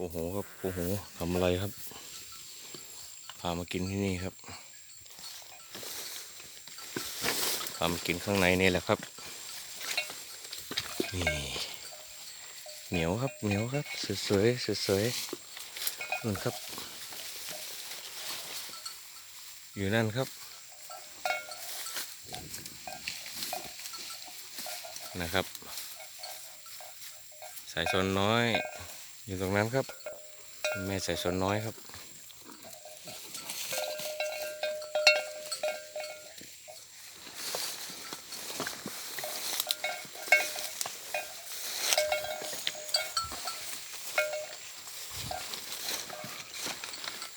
โอโหครับโอโหทำอะไรครับ พามากินที่นี่ครับพามากินข้างในนี่แหละครับนี่เหนียวครับเหนียวครับสวยๆสวยๆนั่นครับ อยู่นั่นครับนะครับ สายชนน้อย อยู่ตรงนั้นครับ แม่ใสายชนน้อยครับ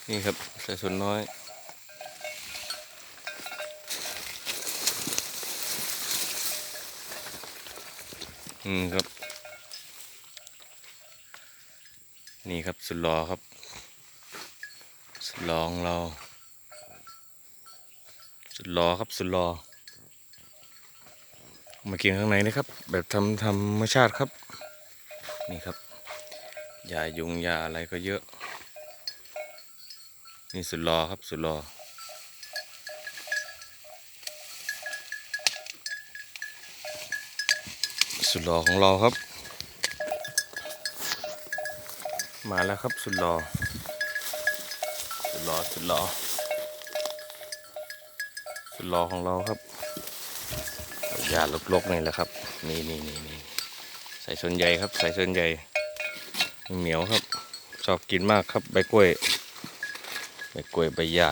นี่ครับใสายชนน้อยอืมครับ นี่ครับสุดหล่อครับ สุดหล่อของเรา สุดหล่อครับสุดหล่อมากินข้างในนะครับ แบบทำธรรมชาติครับ นี่ครับยายุงยาอะไรก็เยอะ นี่สุดหล่อครับสุดหล่อสุดหล่อของเราครับ มาแล้วครับสุดหล่อสุดหล่อสุดหล่อสุดหล่อของเราครับยาลกๆนี่แหละครับ นี่นี่นี่นี่ใส่ส่วนใหญ่ครับใส่ส่วนใหญ่เหนียวครับ ชอบกินมากครับใบกล้วยใบกล้วยใบหญ้า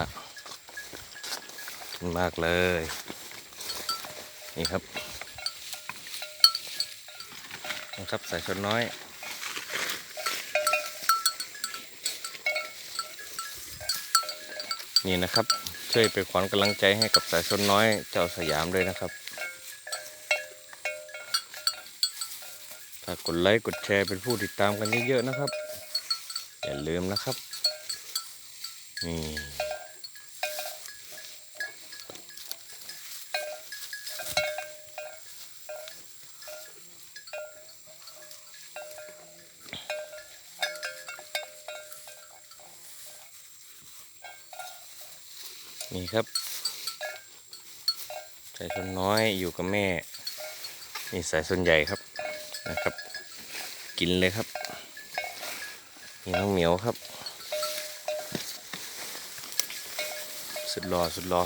กินมากเลย นี่ครับนะครับใส่ส่วนน้อย นี่นะครับ ช่วยเป็นขวัญกำลังใจให้กับสายชนน้อยเจ้าสยามด้วยนะครับฝากกดไลค์กดแชร์เป็นผู้ติดตามกันเยอะๆนะครับ อย่าลืมนะครับนี่ นี่ครับสายชนน้อยอยู่กับแม่นี่สายชนใหญ่ครับนะครับ กินเลยครับนี่น้องเหมียวครับ สุดหล่อสุดหล่อ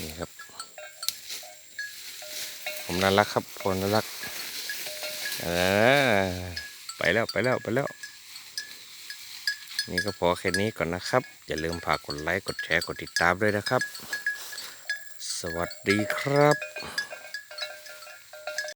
นี่ครับ ผมน่ารักครับผมน่ารักเออไปแล้วไปแล้วไปแล้ว นี่ก็พอแค่นี้ก่อนนะครับ อย่าลืมฝากกดไลค์ กดแชร์ กดติดตามด้วยนะครับ สวัสดีครับ